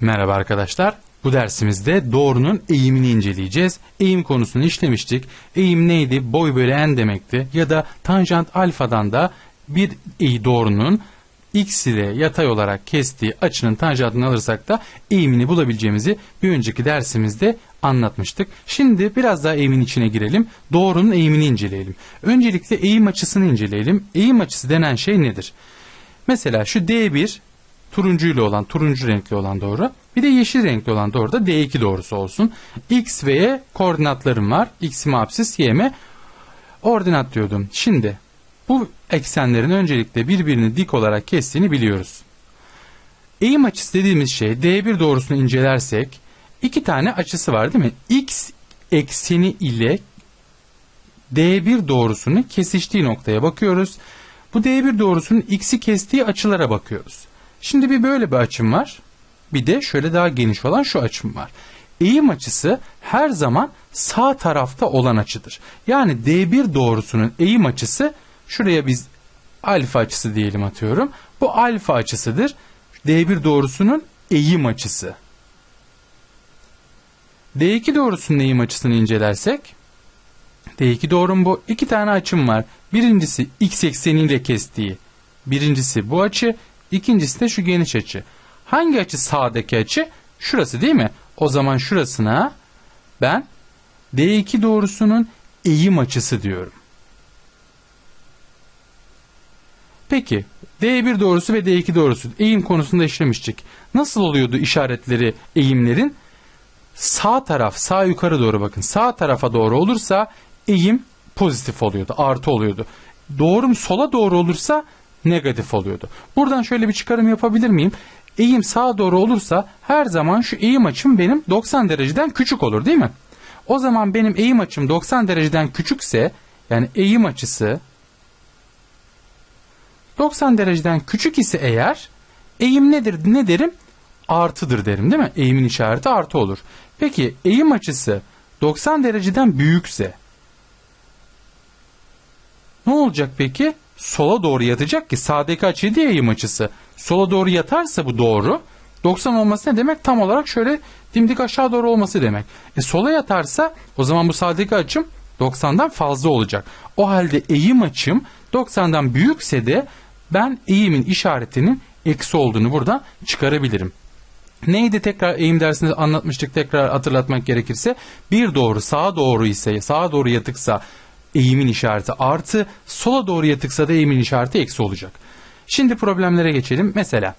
Merhaba arkadaşlar. Bu dersimizde doğrunun eğimini inceleyeceğiz. Eğim konusunu işlemiştik. Eğim neydi? Boy bölü n demekti. Ya da tanjant alfadan da bir doğrunun x ile yatay olarak kestiği açının tanjantını alırsak da eğimini bulabileceğimizi bir önceki dersimizde anlatmıştık. Şimdi biraz daha eğimin içine girelim. Doğrunun eğimini inceleyelim. Öncelikle eğim açısını inceleyelim. Eğim açısı denen şey nedir? Mesela şu D1 turuncuyla olan, turuncu renkli olan doğru. Bir de yeşil renkli olan doğru da D2 doğrusu olsun. X ve Y koordinatlarım var. X'im apsis, Y'me ordinat diyordum. Şimdi bu eksenlerin öncelikle birbirini dik olarak kestiğini biliyoruz. Eğim açısı dediğimiz şey D1 doğrusunu incelersek iki tane açısı var değil mi? X ekseni ile D1 doğrusunun kesiştiği noktaya bakıyoruz. Bu D1 doğrusunun x'i kestiği açılara bakıyoruz. Şimdi bir böyle bir açım var. Bir de şöyle daha geniş olan şu açım var. Eğim açısı her zaman sağ tarafta olan açıdır. Yani D1 doğrusunun eğim açısı şuraya biz alfa açısı diyelim atıyorum. Bu alfa açısıdır. D1 doğrusunun eğim açısı. D2 doğrusunun eğim açısını incelersek D2 doğrum bu. İki tane açım var. Birincisi x ekseniyle kestiği. Birincisi bu açı. İkincisi de şu geniş açı. Hangi açı sağdaki açı? Şurası değil mi? O zaman şurasına ben D2 doğrusunun eğim açısı diyorum. Peki D1 doğrusu ve D2 doğrusu eğim konusunda işlemiştik. Nasıl oluyordu işaretleri eğimlerin? Sağ taraf sağ yukarı doğru bakın. Sağ tarafa doğru olursa eğim pozitif oluyordu, artı oluyordu. Doğrum sola doğru olursa negatif oluyordu. Buradan şöyle bir çıkarım yapabilir miyim? Eğim sağa doğru olursa her zaman şu eğim açım benim 90 dereceden küçük olur değil mi? O zaman benim eğim açım 90 dereceden küçükse yani eğim açısı 90 dereceden küçük ise eğer eğim nedir ne derim? Artıdır derim değil mi? Eğimin işareti artı olur. Peki eğim açısı 90 dereceden büyükse ne olacak peki? Sola doğru yatacak ki sağdaki açı diye eğim açısı. Sola doğru yatarsa bu doğru. 90 olması ne demek? Tam olarak şöyle dimdik aşağı doğru olması demek. E sola yatarsa o zaman bu sağdaki açım 90'dan fazla olacak. O halde eğim açım 90'dan büyükse de ben eğimin işaretinin eksi olduğunu buradan çıkarabilirim. Neydi tekrar eğim dersinde anlatmıştık tekrar hatırlatmak gerekirse bir doğru sağa doğru ise sağa doğru yatıksa eğimin işareti artı sola doğru yatıksa da eğimin işareti eksi olacak. Şimdi problemlere geçelim. Mesela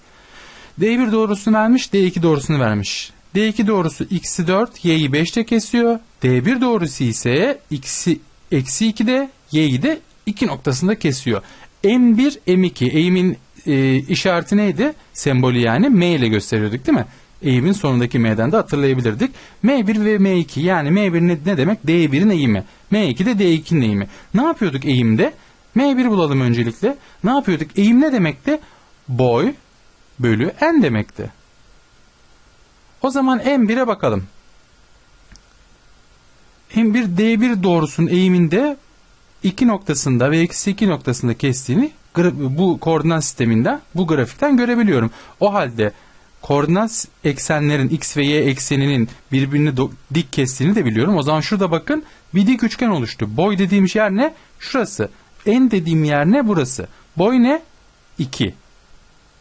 D1 doğrusunu vermiş D2 doğrusunu vermiş. D2 doğrusu x'i 4 y'yi 5'te kesiyor. D1 doğrusu ise x'i eksi 2'de y'yi de 2 noktasında kesiyor. M1 M2 eğimin e, işareti neydi? Sembolü yani M ile gösteriyorduk değil mi? Eğimin sonundaki M'den de hatırlayabilirdik. M1 ve M2 yani M1 ne, ne demek? D1'in eğimi. M2 de D2'nin eğimi. Ne yapıyorduk eğimde? M1 bulalım öncelikle. Ne yapıyorduk? Eğim ne demekti? Boy bölü n demekti. O zaman M1'e bakalım. M1 D1 doğrusunun eğiminde 2 noktasında ve eksi 2 noktasında kestiğini bu koordinat sisteminden bu grafikten görebiliyorum. O halde koordinat eksenlerin x ve y ekseninin birbirini dik kestiğini de biliyorum. O zaman şurada bakın bir dik üçgen oluştu. Boy dediğim yer ne? Şurası. En dediğim yer ne? Burası. Boy ne? 2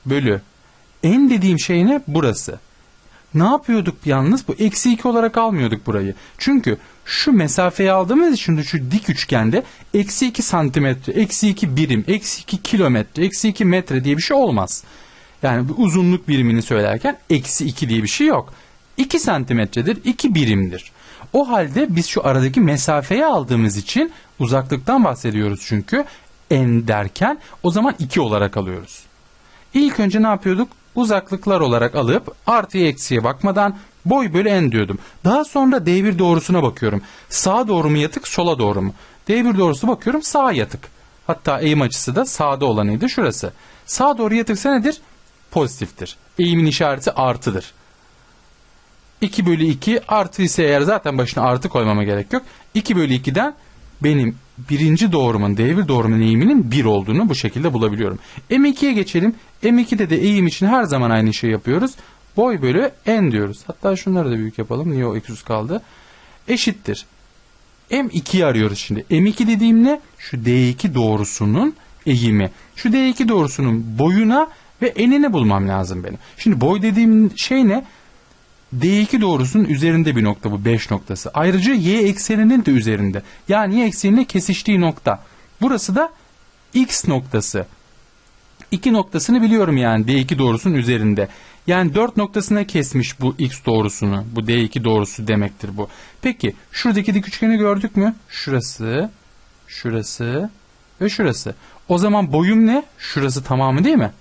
bölü. En dediğim şey ne? Burası. Ne yapıyorduk yalnız? Bu eksi 2 olarak almıyorduk burayı. Çünkü şu mesafeyi aldığımız için şu dik üçgende eksi 2 santimetre, eksi 2 birim, eksi 2 kilometre, eksi 2 metre diye bir şey olmaz. Yani bu uzunluk birimini söylerken eksi 2 diye bir şey yok. 2 santimetredir, 2 birimdir. O halde biz şu aradaki mesafeyi aldığımız için uzaklıktan bahsediyoruz çünkü n derken o zaman 2 olarak alıyoruz. İlk önce ne yapıyorduk? Uzaklıklar olarak alıp artıya eksiye bakmadan boy bölü n diyordum. Daha sonra D1 doğrusuna bakıyorum. Sağa doğru mu yatık sola doğru mu? D1 doğrusu bakıyorum sağa yatık. Hatta eğim açısı da sağda olanıydı şurası. Sağa doğru yatıksa nedir? Pozitiftir. Eğimin işareti artıdır. 2 bölü 2 artı ise eğer zaten başına artı koymama gerek yok. 2 bölü 2'den benim birinci doğrumun D1 doğrumun eğiminin 1 olduğunu bu şekilde bulabiliyorum. M2'ye geçelim. M2'de de eğim için her zaman aynı şeyi yapıyoruz. Boy bölü n diyoruz. Hatta şunları da büyük yapalım. Niye o eksiz kaldı? Eşittir. M2'yi arıyoruz şimdi. M2 dediğim ne? Şu D2 doğrusunun eğimi. Şu D2 doğrusunun boyuna ve enini bulmam lazım benim. Şimdi boy dediğim şey ne? D2 doğrusunun üzerinde bir nokta bu 5 noktası. Ayrıca y ekseninin de üzerinde. Yani y eksenine kesiştiği nokta. Burası da x noktası. 2 noktasını biliyorum yani D2 doğrusunun üzerinde. Yani 4 noktasına kesmiş bu x doğrusunu. Bu D2 doğrusu demektir bu. Peki şuradaki dik üçgeni gördük mü? Şurası, şurası ve şurası. O zaman boyum ne? Şurası tamamı değil mi?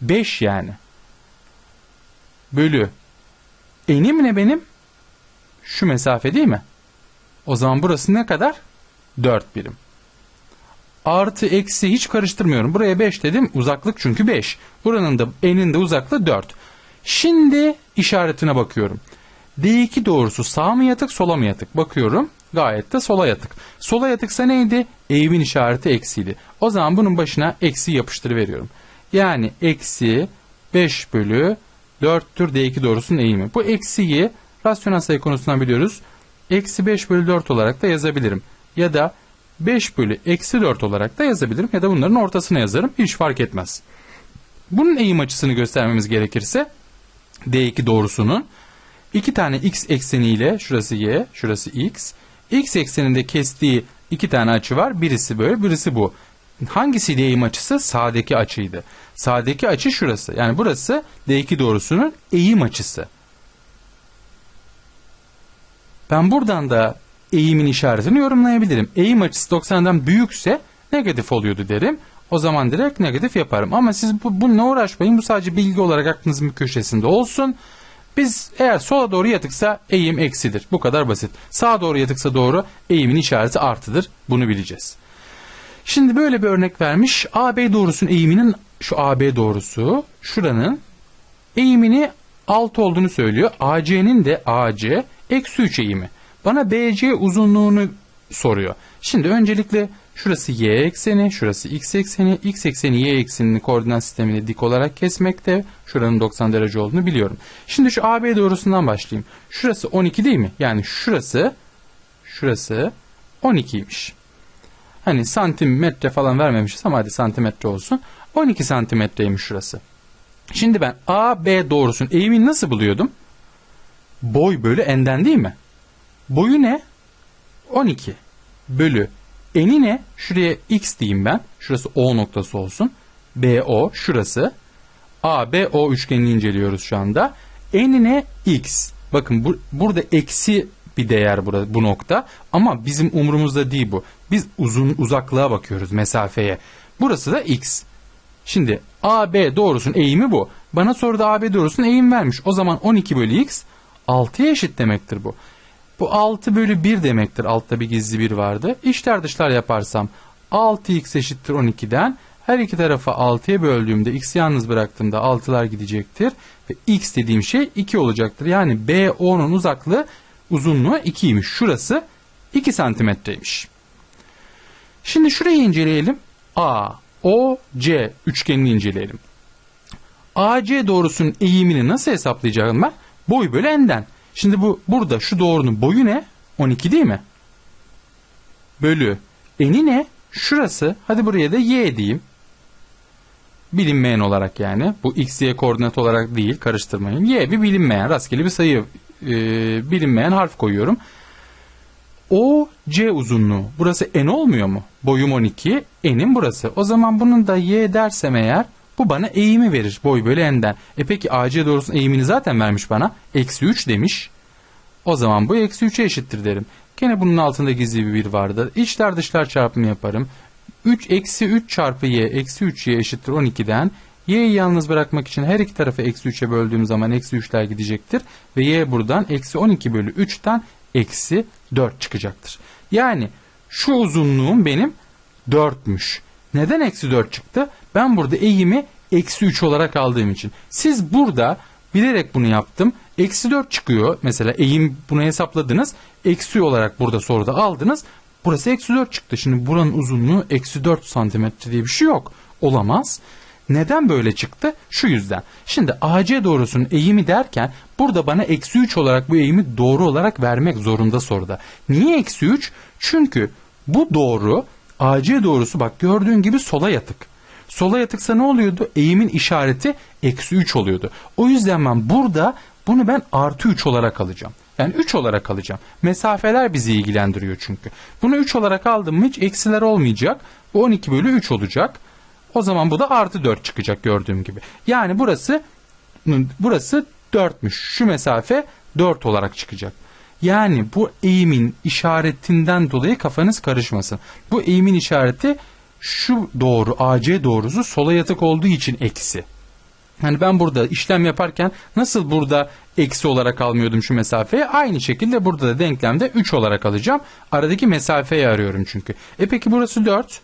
5 yani. Bölü. Enim ne benim? Şu mesafe değil mi? O zaman burası ne kadar? 4 birim. Artı eksi hiç karıştırmıyorum. Buraya 5 dedim. Uzaklık çünkü 5. Buranın da enin de uzaklığı 4. Şimdi işaretine bakıyorum. D2 doğrusu sağ mı yatık sola mı yatık? Bakıyorum. Gayet de sola yatık. Sola yatıksa neydi? Eğimin işareti eksiydi. O zaman bunun başına eksi yapıştırıveriyorum. Yani eksi 5 bölü 4'tür D2 doğrusunun eğimi. Bu eksiyi rasyonel sayı konusundan biliyoruz. Eksi 5 bölü 4 olarak da yazabilirim. Ya da 5 bölü eksi 4 olarak da yazabilirim. Ya da bunların ortasına yazarım. Hiç fark etmez. Bunun eğim açısını göstermemiz gerekirse D2 doğrusunun iki tane x ekseniyle şurası y, şurası x. X ekseninde kestiği iki tane açı var. Birisi böyle, birisi bu. Hangisiydi eğim açısı? Sağdaki açıydı. Sağdaki açı şurası. Yani burası D2 doğrusunun eğim açısı. Ben buradan da eğimin işaretini yorumlayabilirim. Eğim açısı 90'dan büyükse negatif oluyordu derim. O zaman direkt negatif yaparım. Ama siz bu, bununla uğraşmayın. Bu sadece bilgi olarak aklınızın bir köşesinde olsun. Biz eğer sola doğru yatıksa eğim eksidir. Bu kadar basit. Sağa doğru yatıksa doğru eğimin işareti artıdır. Bunu bileceğiz. Şimdi böyle bir örnek vermiş. AB doğrusunun eğiminin şu AB doğrusu şuranın eğimini 6 olduğunu söylüyor. AC'nin de AC eksi 3 eğimi. Bana BC uzunluğunu soruyor. Şimdi öncelikle şurası y ekseni, şurası x ekseni, x ekseni y eksenini koordinat sistemine dik olarak kesmekte. Şuranın 90 derece olduğunu biliyorum. Şimdi şu AB doğrusundan başlayayım. Şurası 12 değil mi? Yani şurası şurası 12'ymiş. Hani santimetre falan vermemişiz ama hadi santimetre olsun. 12 santimetreymiş şurası. Şimdi ben AB doğrusunun eğimini nasıl buluyordum? Boy bölü n'den değil mi? Boyu ne? 12 bölü eni ne? Şuraya x diyeyim ben. Şurası O noktası olsun. BO şurası. ABO üçgenini inceliyoruz şu anda. Eni ne? X. Bakın bu, burada eksi bir değer burada, bu nokta. Ama bizim umurumuzda değil bu. Biz uzun uzaklığa bakıyoruz mesafeye. Burası da x. Şimdi AB doğrusunun eğimi bu. Bana soruda AB doğrusunun eğim vermiş. O zaman 12 bölü x 6'ya eşit demektir bu. Bu 6 bölü 1 demektir. Altta bir gizli 1 vardı. İşler dışlar yaparsam 6x eşittir 12'den her iki tarafı 6'ya böldüğümde x yalnız bıraktığımda 6'lar gidecektir. Ve x dediğim şey 2 olacaktır. Yani BO'nun uzaklığı uzunluğu 2'ymiş. Şurası 2 santimetreymiş. Şimdi şurayı inceleyelim. A, O, C üçgenini inceleyelim. AC doğrusunun eğimini nasıl hesaplayacağım ben? Boy bölü n'den. Şimdi bu burada şu doğrunun boyu ne? 12 değil mi? Bölü. Eni ne? Şurası. Hadi buraya da y diyeyim. Bilinmeyen olarak yani. Bu x, y koordinat olarak değil. Karıştırmayın. Y bir bilinmeyen. Rastgele bir sayı e, bilinmeyen harf koyuyorum. O C uzunluğu. Burası n olmuyor mu? Boyum 12. N'im burası. O zaman bunun da y dersem eğer bu bana eğimi verir boy bölü n'den. E peki AC doğrusunun eğimini zaten vermiş bana. Eksi 3 demiş. O zaman bu eksi 3'e eşittir derim. Gene bunun altında gizli bir 1 vardı. İçler dışlar çarpımı yaparım. 3 eksi 3 çarpı y eksi 3y eşittir 12'den. Y'yi yalnız bırakmak için her iki tarafı eksi 3'e böldüğüm zaman eksi 3'ler gidecektir. Ve y buradan eksi 12 bölü 3'ten eksi 4 çıkacaktır. Yani şu uzunluğum benim 4'müş. Neden eksi 4 çıktı? Ben burada eğimi eksi 3 olarak aldığım için. Siz burada bilerek bunu yaptım. Eksi 4 çıkıyor. Mesela eğim bunu hesapladınız. Eksi olarak burada soruda aldınız. Burası eksi 4 çıktı. Şimdi buranın uzunluğu eksi 4 santimetre diye bir şey yok. Olamaz. Neden böyle çıktı? Şu yüzden. Şimdi AC doğrusunun eğimi derken burada bana eksi 3 olarak bu eğimi doğru olarak vermek zorunda soruda. Niye eksi 3? Çünkü bu doğru AC doğrusu bak gördüğün gibi sola yatık. Sola yatıksa ne oluyordu? Eğimin işareti eksi 3 oluyordu. O yüzden ben burada bunu ben artı 3 olarak alacağım. Yani 3 olarak alacağım. Mesafeler bizi ilgilendiriyor çünkü. Bunu 3 olarak aldım mı hiç eksiler olmayacak. Bu 12 bölü 3 olacak. O zaman bu da artı 4 çıkacak gördüğüm gibi. Yani burası burası 4'müş. Şu mesafe 4 olarak çıkacak. Yani bu eğimin işaretinden dolayı kafanız karışmasın. Bu eğimin işareti şu doğru AC doğrusu sola yatık olduğu için eksi. Yani ben burada işlem yaparken nasıl burada eksi olarak almıyordum şu mesafeyi aynı şekilde burada da denklemde 3 olarak alacağım. Aradaki mesafeyi arıyorum çünkü. E peki burası 4.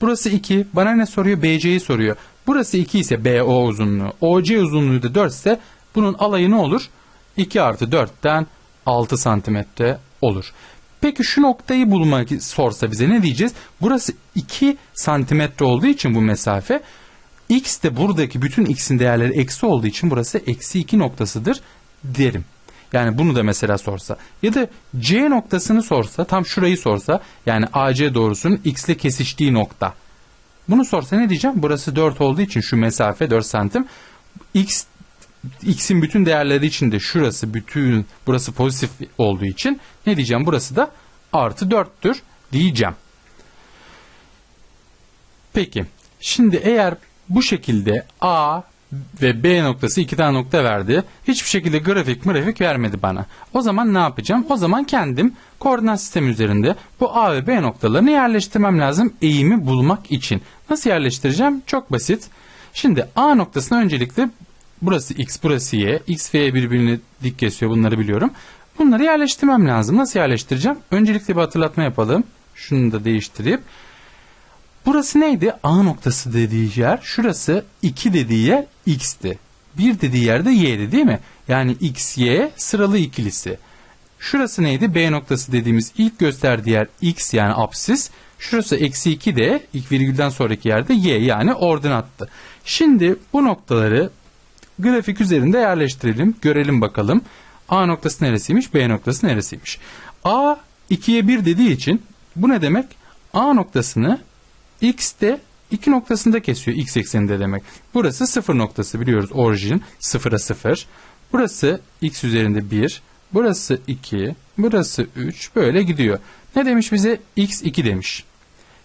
Burası 2. Bana ne soruyor? BC'yi soruyor. Burası 2 ise BO uzunluğu. OC uzunluğu da 4 ise bunun alayı ne olur? 2 artı 4'ten 6 santimetre olur. Peki şu noktayı bulmak sorsa bize ne diyeceğiz? Burası 2 santimetre olduğu için bu mesafe x de buradaki bütün x'in değerleri eksi olduğu için burası eksi 2 noktasıdır derim. Yani bunu da mesela sorsa ya da C noktasını sorsa tam şurayı sorsa yani AC doğrusunun x ile kesiştiği nokta. Bunu sorsa ne diyeceğim? Burası 4 olduğu için şu mesafe 4 santim. X x'in bütün değerleri için de şurası bütün burası pozitif olduğu için ne diyeceğim? Burası da artı 4'tür diyeceğim. Peki şimdi eğer bu şekilde A ve B noktası iki tane nokta verdi. Hiçbir şekilde grafik grafik vermedi bana. O zaman ne yapacağım? O zaman kendim koordinat sistemi üzerinde bu A ve B noktalarını yerleştirmem lazım eğimi bulmak için. Nasıl yerleştireceğim? Çok basit. Şimdi A noktasına öncelikle burası X, burası Y. X ve Y birbirini dik kesiyor bunları biliyorum. Bunları yerleştirmem lazım. Nasıl yerleştireceğim? Öncelikle bir hatırlatma yapalım. Şunu da değiştirip Burası neydi? A noktası dediği yer. Şurası 2 dediği yer x'ti. 1 dediği yerde y'di değil mi? Yani x, y sıralı ikilisi. Şurası neydi? B noktası dediğimiz ilk gösterdiği yer x yani apsis. Şurası eksi 2 de ilk virgülden sonraki yerde y yani ordinattı. Şimdi bu noktaları grafik üzerinde yerleştirelim. Görelim bakalım. A noktası neresiymiş? B noktası neresiymiş? A 2'ye 1 dediği için bu ne demek? A noktasını X de 2 noktasında kesiyor x ekseninde demek. Burası 0 noktası biliyoruz orijin 0'a 0. Burası x üzerinde 1. Burası 2. Burası 3. Böyle gidiyor. Ne demiş bize? x 2 demiş.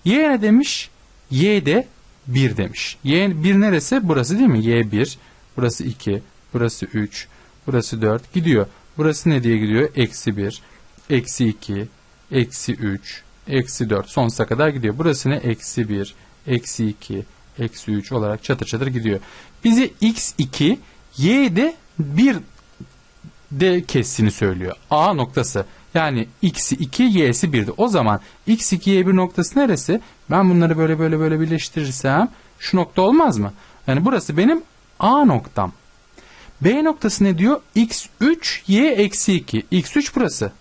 Y ne demiş? Y de 1 demiş. Y 1 neresi? Burası değil mi? Y 1. Burası 2. Burası 3. Burası 4. Gidiyor. Burası ne diye gidiyor? Eksi 1. Eksi 2. Eksi 3 eksi 4 sonsuza kadar gidiyor. Burası ne? Eksi 1, eksi 2, eksi 3 olarak çatır çatır gidiyor. Bizi x2, y'de 1 de kestiğini söylüyor. A noktası. Yani x'i 2, y'si 1'di. O zaman x2, y1 noktası neresi? Ben bunları böyle böyle böyle birleştirirsem şu nokta olmaz mı? Yani burası benim A noktam. B noktası ne diyor? x3, y eksi 2. x3 burası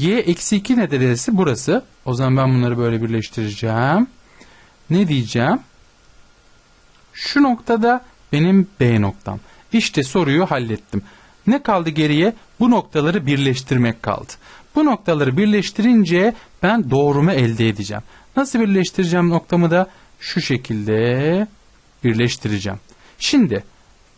y eksi 2 neredeyse burası. O zaman ben bunları böyle birleştireceğim. Ne diyeceğim? Şu noktada benim B noktam. İşte soruyu hallettim. Ne kaldı geriye? Bu noktaları birleştirmek kaldı. Bu noktaları birleştirince ben doğrumu elde edeceğim. Nasıl birleştireceğim noktamı da? Şu şekilde birleştireceğim. Şimdi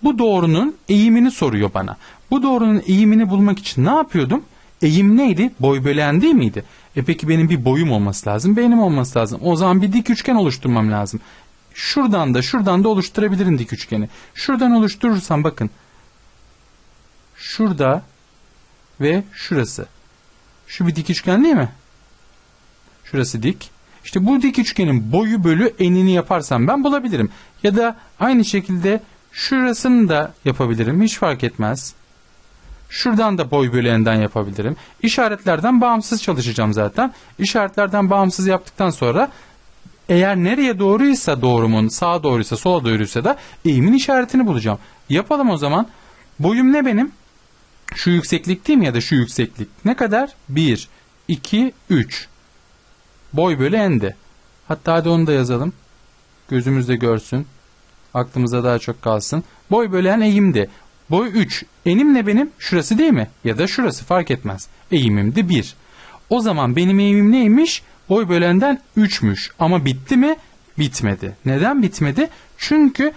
bu doğrunun eğimini soruyor bana. Bu doğrunun eğimini bulmak için ne yapıyordum? Eğim neydi? Boy bölen değil miydi? E peki benim bir boyum olması lazım. Benim olması lazım. O zaman bir dik üçgen oluşturmam lazım. Şuradan da şuradan da oluşturabilirim dik üçgeni. Şuradan oluşturursam bakın. Şurada ve şurası. Şu bir dik üçgen değil mi? Şurası dik. İşte bu dik üçgenin boyu bölü enini yaparsam ben bulabilirim. Ya da aynı şekilde şurasını da yapabilirim. Hiç fark etmez. Şuradan da boy böleninden yapabilirim. İşaretlerden bağımsız çalışacağım zaten. İşaretlerden bağımsız yaptıktan sonra eğer nereye doğruysa doğrumun sağa doğruysa sola doğruysa da eğimin işaretini bulacağım. Yapalım o zaman. Boyum ne benim? Şu yükseklik değil mi ya da şu yükseklik? Ne kadar? 1, 2, 3. Boy bölü ende. Hatta hadi onu da yazalım. Gözümüzde görsün. Aklımıza daha çok kalsın. Boy bölen eğimdi. Boy 3. Enim ne benim? Şurası değil mi? Ya da şurası fark etmez. Eğimim de 1. O zaman benim eğimim neymiş? Boy bölenden 3'müş. Ama bitti mi? Bitmedi. Neden bitmedi? Çünkü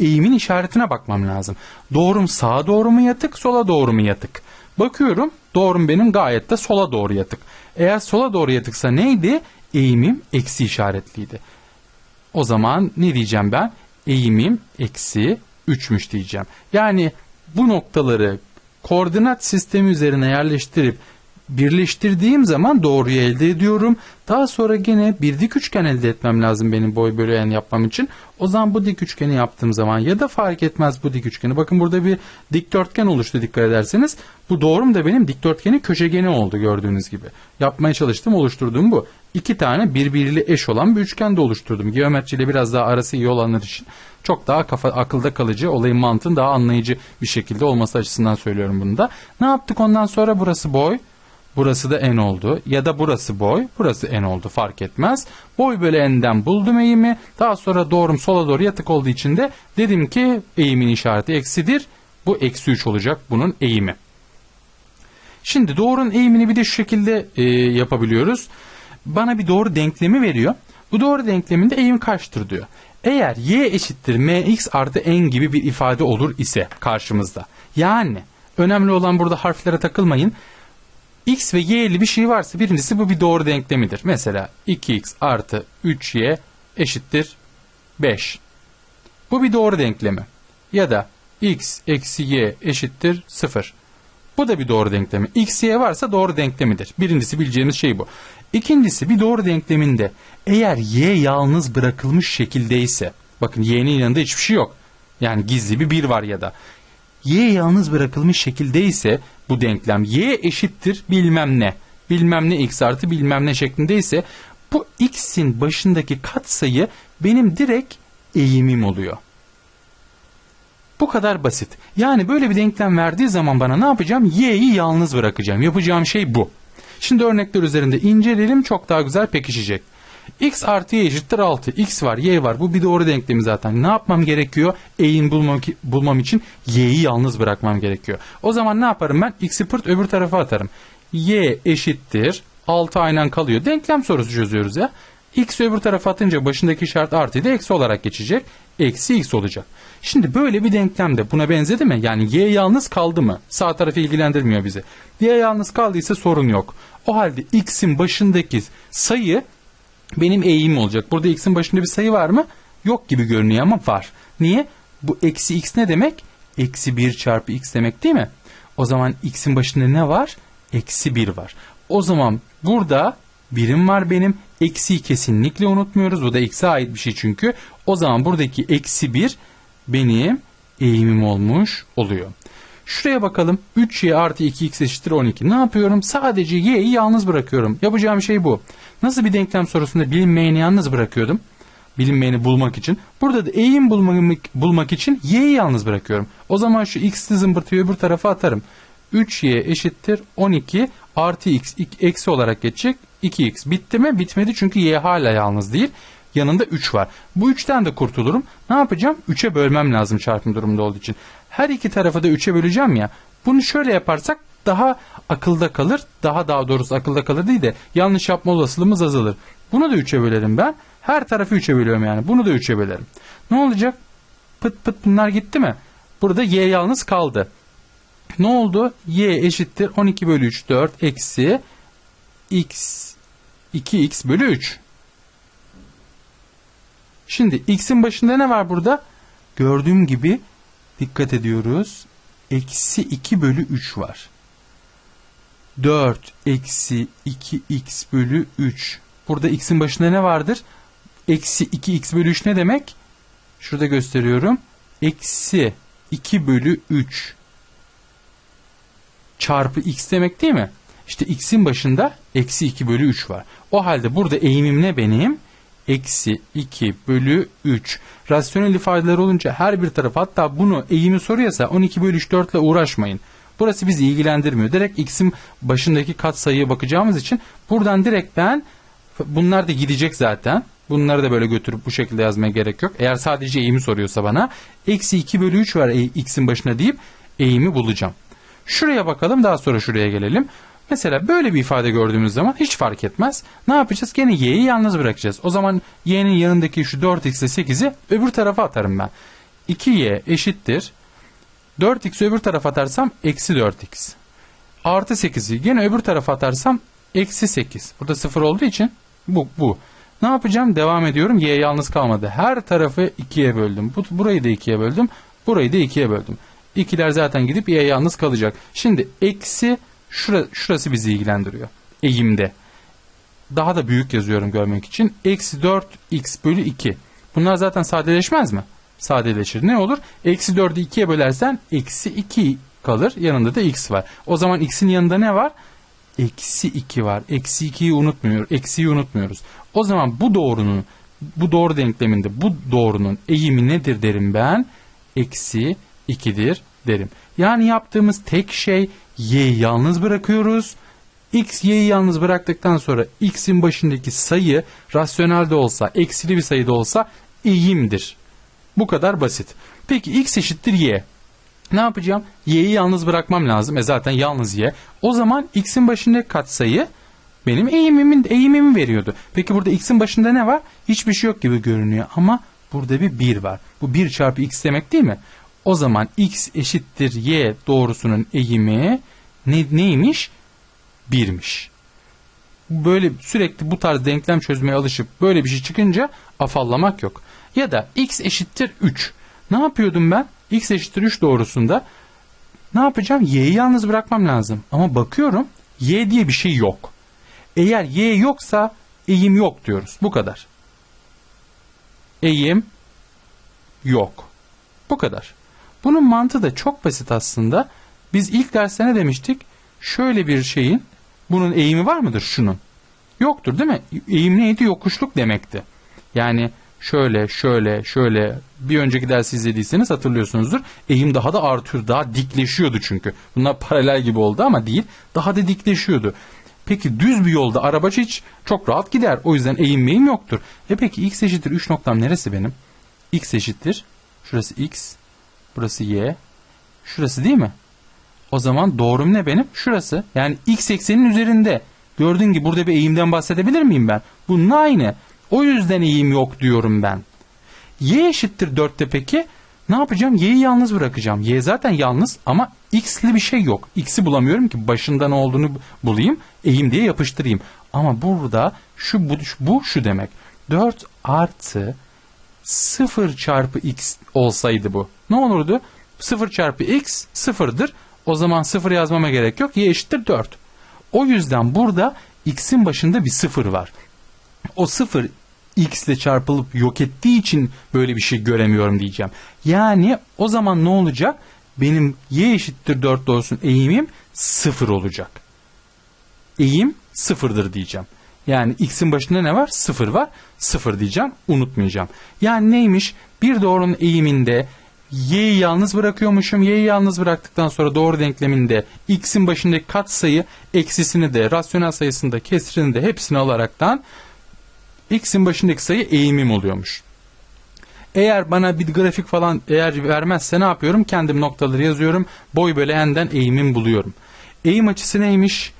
eğimin işaretine bakmam lazım. Doğrum sağa doğru mu yatık, sola doğru mu yatık? Bakıyorum doğrum benim gayet de sola doğru yatık. Eğer sola doğru yatıksa neydi? Eğimim eksi işaretliydi. O zaman ne diyeceğim ben? Eğimim eksi 3'müş diyeceğim. Yani bu noktaları koordinat sistemi üzerine yerleştirip birleştirdiğim zaman doğruyu elde ediyorum. Daha sonra gene bir dik üçgen elde etmem lazım benim boy bölü en yapmam için. O zaman bu dik üçgeni yaptığım zaman ya da fark etmez bu dik üçgeni. Bakın burada bir dikdörtgen oluştu dikkat ederseniz. Bu doğrum da benim dikdörtgenin köşegeni oldu gördüğünüz gibi. Yapmaya çalıştım oluşturduğum bu. İki tane birbiriyle eş olan bir üçgen de oluşturdum. Geometriyle biraz daha arası iyi olanlar için çok daha kafa akılda kalıcı, olayın mantığın daha anlayıcı bir şekilde olması açısından söylüyorum bunu da. Ne yaptık ondan sonra burası boy. Burası da n oldu. Ya da burası boy, burası n oldu fark etmez. Boy bölü n'den buldum eğimi. Daha sonra doğrum sola doğru yatık olduğu için de dedim ki eğimin işareti eksidir. Bu eksi 3 olacak bunun eğimi. Şimdi doğrunun eğimini bir de şu şekilde e, yapabiliyoruz. Bana bir doğru denklemi veriyor. Bu doğru denkleminde eğim kaçtır diyor. Eğer y eşittir mx artı n gibi bir ifade olur ise karşımızda. Yani önemli olan burada harflere takılmayın x ve y'li bir şey varsa birincisi bu bir doğru denklemidir. Mesela 2x artı 3y eşittir 5. Bu bir doğru denklemi. Ya da x eksi y eşittir 0. Bu da bir doğru denklemi. X, Y varsa doğru denklemidir. Birincisi bileceğimiz şey bu. İkincisi bir doğru denkleminde eğer Y yalnız bırakılmış şekildeyse bakın Y'nin yanında hiçbir şey yok. Yani gizli bir 1 var ya da y yalnız bırakılmış şekilde ise bu denklem y eşittir bilmem ne. Bilmem ne x artı bilmem ne şeklinde ise bu x'in başındaki katsayı benim direkt eğimim oluyor. Bu kadar basit. Yani böyle bir denklem verdiği zaman bana ne yapacağım? Y'yi yalnız bırakacağım. Yapacağım şey bu. Şimdi örnekler üzerinde inceleyelim çok daha güzel pekişecek x artı y eşittir 6. x var y var. Bu bir doğru denklemi zaten. Ne yapmam gerekiyor? E'in bulmam, bulmam için y'yi yalnız bırakmam gerekiyor. O zaman ne yaparım ben? x'i pırt öbür tarafa atarım. y eşittir 6 aynen kalıyor. Denklem sorusu çözüyoruz ya. x öbür tarafa atınca başındaki işaret artıydı eksi olarak geçecek. Eksi x olacak. Şimdi böyle bir denklemde buna benzedi mi? Yani y yalnız kaldı mı? Sağ tarafı ilgilendirmiyor bizi. Y yalnız kaldıysa sorun yok. O halde x'in başındaki sayı benim eğimim olacak. Burada x'in başında bir sayı var mı? Yok gibi görünüyor ama var. Niye? Bu eksi x ne demek? Eksi 1 çarpı x demek değil mi? O zaman x'in başında ne var? Eksi 1 var. O zaman burada birim var benim. Eksiyi kesinlikle unutmuyoruz. Bu da x'e ait bir şey çünkü. O zaman buradaki eksi 1 benim eğimim olmuş oluyor. Şuraya bakalım. 3y artı 2x eşittir 12. Ne yapıyorum? Sadece y'yi yalnız bırakıyorum. Yapacağım şey bu. Nasıl bir denklem sorusunda bilinmeyeni yalnız bırakıyordum? Bilinmeyeni bulmak için. Burada da eğim bulmak, bulmak için y'yi yalnız bırakıyorum. O zaman şu x'li zımbırtıyı öbür tarafa atarım. 3y eşittir 12 artı x eksi olarak geçecek 2x. Bitti mi? Bitmedi çünkü y hala yalnız değil. Yanında 3 var. Bu 3'ten de kurtulurum. Ne yapacağım? 3'e bölmem lazım çarpım durumunda olduğu için. Her iki tarafı da 3'e böleceğim ya. Bunu şöyle yaparsak daha akılda kalır. Daha daha doğrusu akılda kalır değil de yanlış yapma olasılığımız azalır. Bunu da 3'e bölerim ben. Her tarafı 3'e bölüyorum yani. Bunu da 3'e bölerim. Ne olacak? Pıt pıt bunlar gitti mi? Burada y yalnız kaldı. Ne oldu? y eşittir 12 bölü 3 4 eksi x 2x bölü 3. Şimdi x'in başında ne var burada? Gördüğüm gibi dikkat ediyoruz. Eksi 2 bölü 3 var. 4 eksi 2x bölü 3. Burada x'in başında ne vardır? Eksi 2x bölü 3 ne demek? Şurada gösteriyorum. Eksi 2 bölü 3 çarpı x demek değil mi? İşte x'in başında eksi 2 bölü 3 var. O halde burada eğimim ne benim? Eksi 2 bölü 3. Rasyonel ifadeler olunca her bir taraf hatta bunu eğimi soruyorsa 12 bölü 3 4 ile uğraşmayın. Burası bizi ilgilendirmiyor. Direkt x'in başındaki kat sayıya bakacağımız için buradan direkt ben bunlar da gidecek zaten. Bunları da böyle götürüp bu şekilde yazmaya gerek yok. Eğer sadece eğimi soruyorsa bana eksi 2 bölü 3 var e- x'in başına deyip eğimi bulacağım. Şuraya bakalım daha sonra şuraya gelelim. Mesela böyle bir ifade gördüğümüz zaman hiç fark etmez. Ne yapacağız? Gene y'yi yalnız bırakacağız. O zaman y'nin yanındaki şu 4x ile 8'i öbür tarafa atarım ben. 2y eşittir. 4x öbür tarafa atarsam eksi 4x. Artı 8'i gene öbür tarafa atarsam eksi 8. Burada 0 olduğu için bu. bu. Ne yapacağım? Devam ediyorum. Y yalnız kalmadı. Her tarafı 2'ye böldüm. Bu, burayı da 2'ye böldüm. Burayı da 2'ye böldüm. İkiler zaten gidip Y yalnız kalacak. Şimdi eksi şura, şurası bizi ilgilendiriyor. Eğimde. Daha da büyük yazıyorum görmek için. Eksi 4x bölü 2. Bunlar zaten sadeleşmez mi? Sadeleşir. Ne olur? Eksi 4'ü 2'ye bölersen eksi 2 kalır. Yanında da x var. O zaman x'in yanında ne var? Eksi 2 var. Eksi 2'yi unutmuyoruz. Eksiyi unutmuyoruz. O zaman bu doğrunun bu doğru denkleminde bu doğrunun eğimi nedir derim ben? Eksi 2'dir derim. Yani yaptığımız tek şey y'yi yalnız bırakıyoruz. x y'yi yalnız bıraktıktan sonra x'in başındaki sayı rasyonel de olsa, eksili bir sayı da olsa eğimdir. Bu kadar basit. Peki x eşittir y. Ne yapacağım? Y'yi yalnız bırakmam lazım. E zaten yalnız y. O zaman x'in başındaki katsayı benim eğimimin eğimimi veriyordu. Peki burada x'in başında ne var? Hiçbir şey yok gibi görünüyor ama burada bir 1 var. Bu 1 çarpı x demek değil mi? O zaman x eşittir y doğrusunun eğimi ne, neymiş? 1'miş. Böyle sürekli bu tarz denklem çözmeye alışıp böyle bir şey çıkınca afallamak yok. Ya da x eşittir 3. Ne yapıyordum ben? x eşittir 3 doğrusunda ne yapacağım? y'yi yalnız bırakmam lazım. Ama bakıyorum y diye bir şey yok. Eğer y yoksa eğim yok diyoruz. Bu kadar. Eğim yok. Bu kadar. Bunun mantığı da çok basit aslında. Biz ilk derste ne demiştik? Şöyle bir şeyin bunun eğimi var mıdır şunun? Yoktur değil mi? Eğim neydi? Yokuşluk demekti. Yani şöyle şöyle şöyle bir önceki dersi izlediyseniz hatırlıyorsunuzdur. Eğim daha da artıyor. Daha dikleşiyordu çünkü. Bunlar paralel gibi oldu ama değil. Daha da dikleşiyordu. Peki düz bir yolda araba hiç çok rahat gider. O yüzden eğim meyim yoktur. E peki x eşittir 3 noktam neresi benim? x eşittir. Şurası x. Burası y. Şurası değil mi? O zaman doğrum ne benim? Şurası. Yani x eksenin üzerinde. Gördüğün gibi burada bir eğimden bahsedebilir miyim ben? Bunun aynı. O yüzden eğim yok diyorum ben. Y eşittir 4'te peki ne yapacağım? Y'yi yalnız bırakacağım. Y zaten yalnız ama x'li bir şey yok. X'i bulamıyorum ki başında ne olduğunu bulayım. Eğim diye yapıştırayım. Ama burada şu bu, bu şu demek. 4 artı 0 çarpı x olsaydı bu. Ne olurdu? 0 çarpı x sıfırdır. O zaman 0 yazmama gerek yok. Y eşittir 4. O yüzden burada x'in başında bir 0 var. O 0 x ile çarpılıp yok ettiği için böyle bir şey göremiyorum diyeceğim. Yani o zaman ne olacak? Benim y eşittir 4 doğrusun eğimim 0 olacak. Eğim 0'dır diyeceğim. Yani x'in başında ne var? 0 var. 0 diyeceğim. Unutmayacağım. Yani neymiş? Bir doğrunun eğiminde y'yi yalnız bırakıyormuşum. Y'yi yalnız bıraktıktan sonra doğru denkleminde x'in başındaki katsayı eksisini de rasyonel sayısını da kesrini de hepsini alaraktan x'in başındaki sayı eğimim oluyormuş. Eğer bana bir grafik falan eğer vermezse ne yapıyorum? Kendim noktaları yazıyorum. Boy bölü n'den eğimim buluyorum. Eğim açısı neymiş?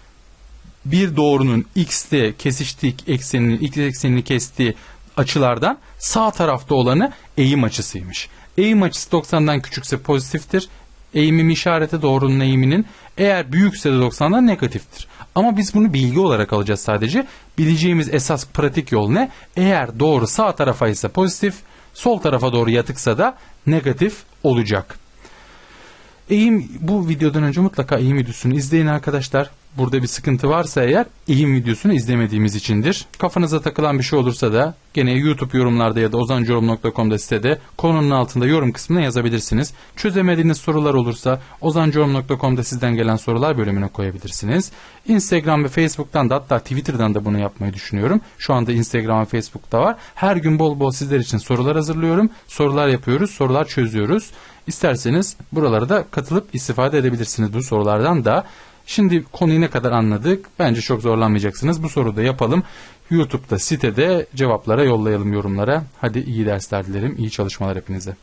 Bir doğrunun x'te kesiştik eksenini, x eksenini kestiği açılardan sağ tarafta olanı eğim açısıymış. Eğim açısı 90'dan küçükse pozitiftir. Eğimim işareti doğrunun eğiminin eğer büyükse de 90'dan negatiftir. Ama biz bunu bilgi olarak alacağız sadece. Bileceğimiz esas pratik yol ne? Eğer doğru sağ tarafa ise pozitif, sol tarafa doğru yatıksa da negatif olacak. Eğim bu videodan önce mutlaka eğim videosunu izleyin arkadaşlar. Burada bir sıkıntı varsa eğer eğim videosunu izlemediğimiz içindir. Kafanıza takılan bir şey olursa da gene YouTube yorumlarda ya da ozancorum.com'da sitede konunun altında yorum kısmına yazabilirsiniz. Çözemediğiniz sorular olursa ozancorum.com'da sizden gelen sorular bölümüne koyabilirsiniz. Instagram ve Facebook'tan da hatta Twitter'dan da bunu yapmayı düşünüyorum. Şu anda Instagram ve Facebook'ta var. Her gün bol bol sizler için sorular hazırlıyorum. Sorular yapıyoruz, sorular çözüyoruz. İsterseniz buralara da katılıp istifade edebilirsiniz bu sorulardan da. Şimdi konuyu ne kadar anladık? Bence çok zorlanmayacaksınız. Bu soruda yapalım. YouTube'da sitede cevaplara yollayalım yorumlara. Hadi iyi dersler dilerim. İyi çalışmalar hepinize.